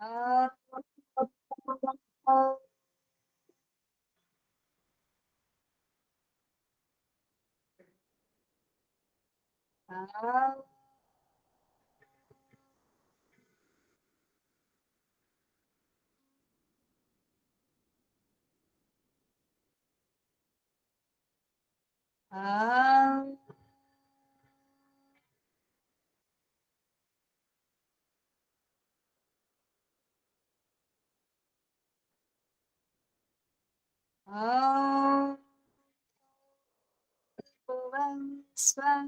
Ah. स्वं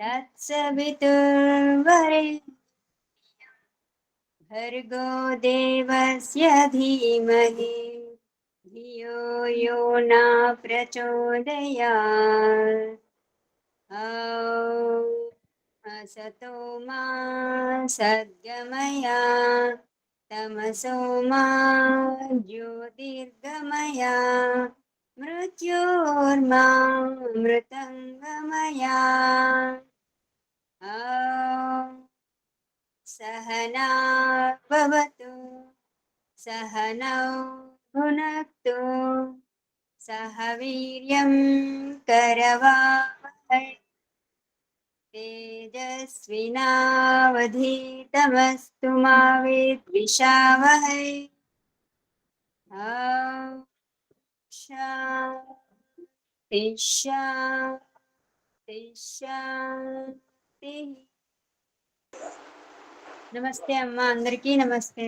तत्सवितुर्वरे भर्गो देवस्य धीमहि धियो यो न प्रचोदयात्। असतो मा सद्गमया। तमसो मा ज्योतिर्गमया मृत्योर्मा मृतङ्गमया सहना भवतु सहनौ भुनक्तु सह वीर्यं करवावहै तेजस्विनावधीतमस्तु मा विद्विषावहै ॐ शान्ति शान्ति शान्तिः నమస్తే అమ్మ అందరికీ నమస్తే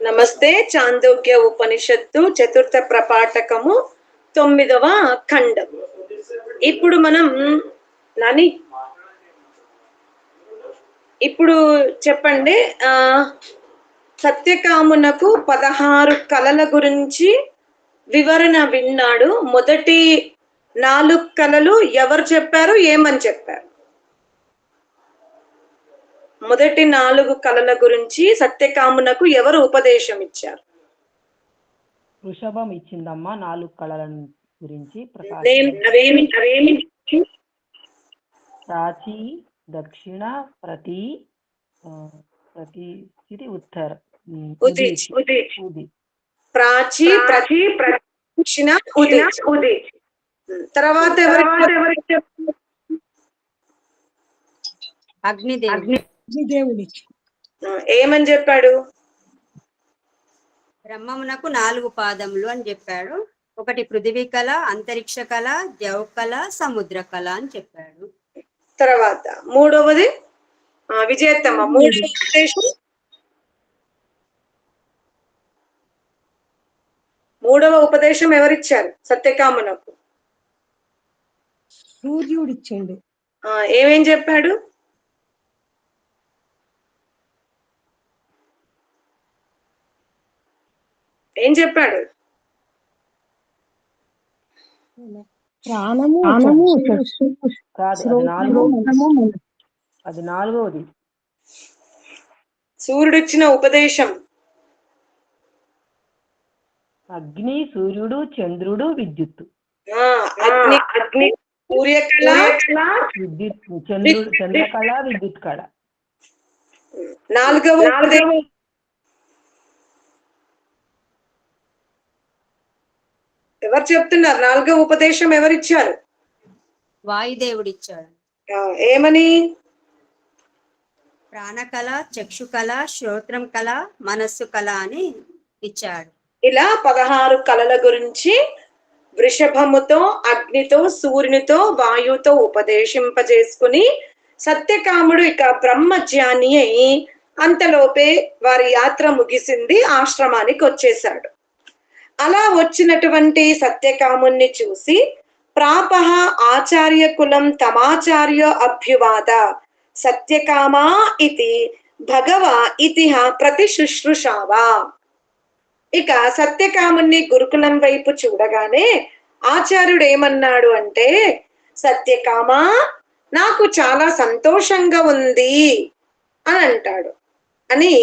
నమస్తే చాందోగ్య ఉపనిషత్తు చతుర్థ ప్రపాఠకము తొమ్మిదవ ఖండం ఇప్పుడు మనం నాని ఇప్పుడు చెప్పండి ఆ సత్యకామునకు పదహారు కళల గురించి వివరణ విన్నాడు. మొదటి నాలుగు కళలు ఎవరు చెప్పారు ఏమని చెప్పారు? మొదటి నాలుగు కళల గురించి సత్యకామునకు ఎవరు ఉపదేశం ఇచ్చారు? వృషభం ఇచ్చిందమ్మా నాలుగు కళల గురించి అవేమి ప్రకాశం అవేమి దక్షిణ ప్రతి ప్రతి ఇది ఉత్తర ప్రాచీ ప్రతి ఉదిత్ తర్వాత ఎవరికి? అగ్నిదేవుడు. ఏమని చెప్పాడు? బ్రహ్మమునకు నాలుగు పాదములు అని చెప్పాడు. ఒకటి పృథివీ కళ అంతరిక్ష కళ జవ కళ సముద్ర కళ అని చెప్పాడు. తర్వాత మూడవది విజయత్తమ్మ. మూడవ ఉపదేశం మూడవ ఉపదేశం ఎవరిచ్చారు? సత్యకామునకు. సూర్యుడిచ్చిండు. ఆ, ఏమేం చెప్పాడు? ఏం చెప్పాడు? ప్రాణము ప్రాణము కాదు అది నాలుగో అది నాలుగవది. సూర్యుడిచ్చిన ఉపదేశం. అగ్ని సూర్యుడు చంద్రుడు విద్యుత్తు ఆ, అగ్ని అగ్ని సూర్యకళ విద్యుత్ చంద్రుడు చంద్రకళ విద్యుత్ కళ. నాలుగవ ఎవరు చెప్తున్నారు? నాలుగవ ఉపదేశం ఎవరిచ్చారు? వాయుదేవుడు ఇచ్చాడు ఏమని? ప్రాణకళ చక్షు కళ శ్రోత్రం కళ మనస్సు కళ అని ఇచ్చాడు. ఇలా పదహారు కళల గురించి వృషభముతో అగ్నితో సూర్యునితో వాయువుతో ఉపదేశింపజేసుకుని సత్యకాముడు ఇక బ్రహ్మజ్ఞాని అయి అంతలోపే వారి యాత్ర ముగిసింది ఆశ్రమానికి వచ్చేశాడు. అలా వచ్చినటువంటి సత్యకాముణ్ణి చూసి ప్రాపహ ఆచార్య కులం తమాచార్య అభ్యువాద సత్యకామా ఇది భగవ ఇతిహ ప్రతి శుశ్రూషావా. ఇక సత్యకాముణ్ణి గురుకులం వైపు చూడగానే ఆచార్యుడు ఏమన్నాడు అంటే సత్యకామా నాకు చాలా సంతోషంగా ఉంది అని అంటాడు. అని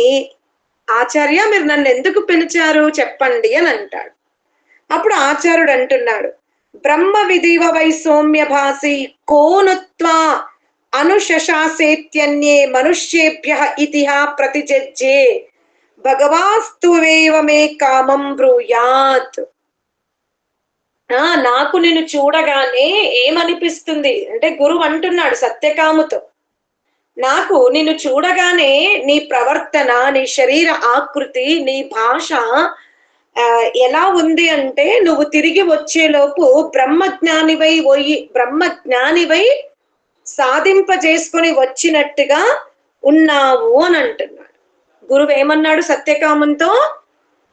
ఆచార్య మీరు నన్ను ఎందుకు పిలిచారు? చెప్పండి అని అంటాడు. అప్పుడు ఆచార్యుడు అంటున్నాడు బ్రహ్మ విధివ వై సౌమ్య భాసి కోనుత్వా అనుశశాసేత్యన్యే మనుష్యేభ్య ఇతిహా ప్రతిజజ్జే భగవాస్తువేవ మే కామం బ్రూయాత్. ఆ నాకు నేను చూడగానే ఏమనిపిస్తుంది? అంటే గురువు అంటున్నాడు సత్యకాముతో. నాకు నిన్ను చూడగానే నీ ప్రవర్తన నీ శరీర ఆకృతి నీ భాష ఆ, ఎలా ఉంది అంటే నువ్వు తిరిగి వచ్చేలోపు బ్రహ్మజ్ఞానివై పోయి బ్రహ్మజ్ఞానివై సాధింపజేసుకొని వచ్చినట్టుగా ఉన్నావు అని అంటున్నాడు. గురువు ఏమన్నాడు సత్యకామంతో?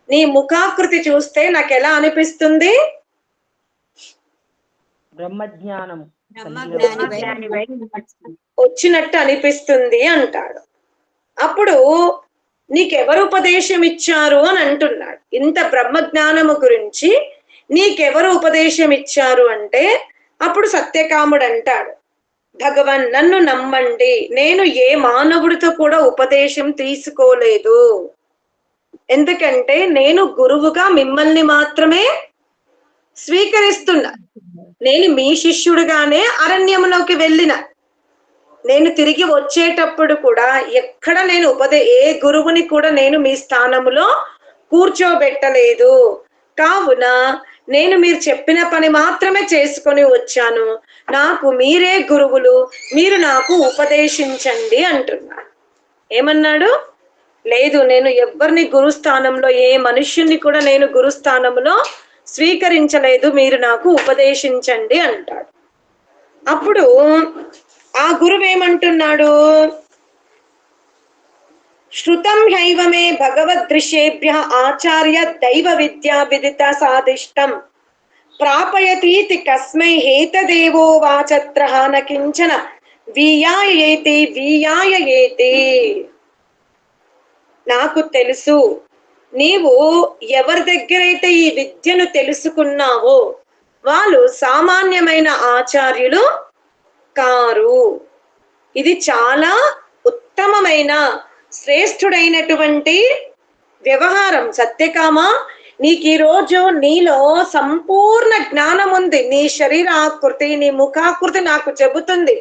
నీ ముఖాకృతి చూస్తే నాకు ఎలా అనిపిస్తుంది? బ్రహ్మజ్ఞానం. బ్రహ్మజ్ఞానివై. వచ్చినట్టు అనిపిస్తుంది అంటాడు. అప్పుడు నీకెవరు ఉపదేశం ఇచ్చారు అని అంటున్నాడు. ఇంత బ్రహ్మజ్ఞానము గురించి నీకెవరు ఉపదేశం ఇచ్చారు అంటే అప్పుడు సత్యకాముడు అంటాడు. భగవన్ నన్ను నమ్మండి. నేను ఏ మానవుడితో కూడా ఉపదేశం తీసుకోలేదు. ఎందుకంటే నేను గురువుగా మిమ్మల్ని మాత్రమే స్వీకరిస్తున్నా. నేను మీ శిష్యుడుగానే అరణ్యములోకి వెళ్ళిన. నేను తిరిగి వచ్చేటప్పుడు కూడా ఎక్కడ నేను ఉపదే ఏ గురువుని కూడా నేను మీ స్థానములో కూర్చోబెట్టలేదు. కావున నేను మీరు చెప్పిన పని మాత్రమే చేసుకొని వచ్చాను. నాకు మీరే గురువులు మీరు నాకు ఉపదేశించండి అంటున్నాడు. ఏమన్నాడు? లేదు నేను ఎవరిని గురుస్థానంలో ఏ మనుష్యుని కూడా నేను గురుస్థానంలో స్వీకరించలేదు మీరు నాకు ఉపదేశించండి అంటాడు. అప్పుడు ఆ గురువు ఏమంటున్నాడు శృతం హైవమే మే ఆచార్య దైవ విద్యా విదిత సాదిష్టం ప్రాపయతీతి కస్మై హేతదేవో వాచత్ర నకించన కించన వీయాయేతి ఏతి నాకు తెలుసు. నీవు ఎవరి దగ్గరైతే ఈ విద్యను తెలుసుకున్నావో వాళ్ళు సామాన్యమైన ఆచార్యులు కారు ఇది చాలా ఉత్తమమైన శ్రేష్ఠుడైనటువంటి వ్యవహారం. సత్యకామ నీకు ఈ రోజు నీలో సంపూర్ణ జ్ఞానం ఉంది నీ శరీర ఆకృతి నీ ముఖాకృతి నాకు చెబుతుంది.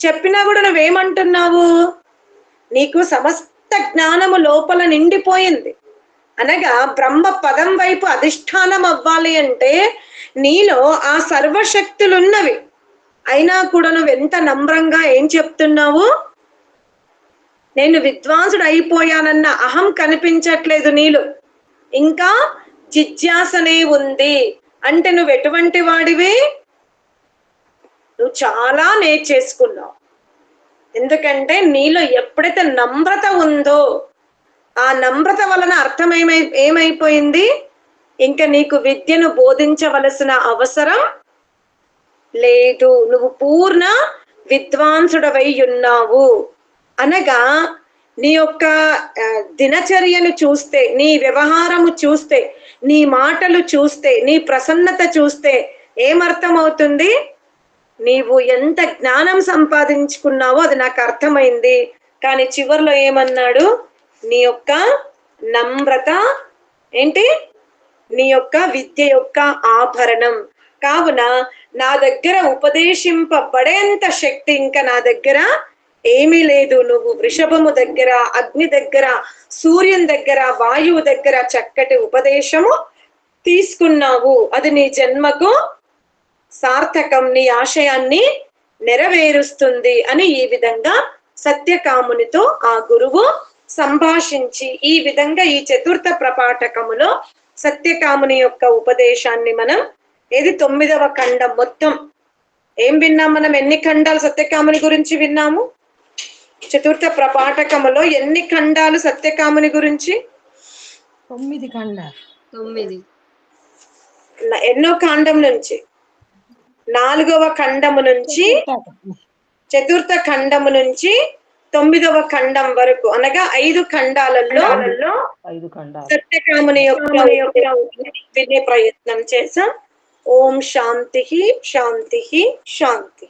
చెప్పినా కూడా నువ్వేమంటున్నావు? నీకు సమస్త జ్ఞానము లోపల నిండిపోయింది. అనగా బ్రహ్మ పదం వైపు అధిష్టానం అవ్వాలి అంటే నీలో ఆ సర్వశక్తులున్నవి. అయినా కూడా నువ్వు ఎంత నమ్రంగా ఏం చెప్తున్నావు? నేను విద్వాంసుడు అయిపోయానన్న అహం కనిపించట్లేదు నీలో. ఇంకా జిజ్ఞాసనే ఉంది. అంటే నువ్వు ఎటువంటి వాడివి? నువ్వు చాలా నేర్చేసుకున్నావు ఎందుకంటే నీలో ఎప్పుడైతే నమ్రత ఉందో ఆ నమ్రత వలన అర్థం ఏమై ఏమైపోయింది? ఇంకా నీకు విద్యను బోధించవలసిన అవసరం లేదు నువ్వు పూర్ణ విద్వాంసుడవై ఉన్నావు. అనగా నీ యొక్క దినచర్యను చూస్తే నీ వ్యవహారము చూస్తే నీ మాటలు చూస్తే నీ ప్రసన్నత చూస్తే ఏమర్థం అవుతుంది నీవు ఎంత జ్ఞానం సంపాదించుకున్నావో అది నాకు అర్థమైంది. కానీ చివర్లో ఏమన్నాడు? నీ యొక్క నమ్రత ఏంటి? నీ యొక్క విద్య యొక్క ఆభరణం. కావున నా దగ్గర ఉపదేశింపబడేంత శక్తి ఇంకా నా దగ్గర ఏమీ లేదు. నువ్వు వృషభము దగ్గర అగ్ని దగ్గర సూర్యుని దగ్గర వాయువు దగ్గర చక్కటి ఉపదేశము తీసుకున్నావు. అది నీ జన్మకు సార్థకం నీ ఆశయాన్ని నెరవేరుస్తుంది అని ఈ విధంగా సత్యకామునితో ఆ గురువు సంభాషించి ఈ విధంగా ఈ చతుర్థ ప్రపాఠకములో సత్యకాముని యొక్క ఉపదేశాన్ని మనం ఏది తొమ్మిదవ ఖండం మొత్తం? ఏం విన్నాం మనం? ఎన్ని ఖండాలు సత్యకాముని గురించి విన్నాము? చతుర్థ ప్రపాఠకములో ఎన్ని ఖండాలు సత్యకాముని గురించి? తొమ్మిది ఖండ తొమ్మిది. ఎన్నో ఖండం నుంచి? నాలుగవ ఖండము నుంచి? చతుర్థ ఖండము నుంచి తొమ్మిదవ ఖండం వరకు. అనగా ఐదు ఖండాలలో ఖండాలు. సత్యకాముని యొక్క వినే ప్రయత్నం చేసాం ఓం శాంతి శాంతి శాంతి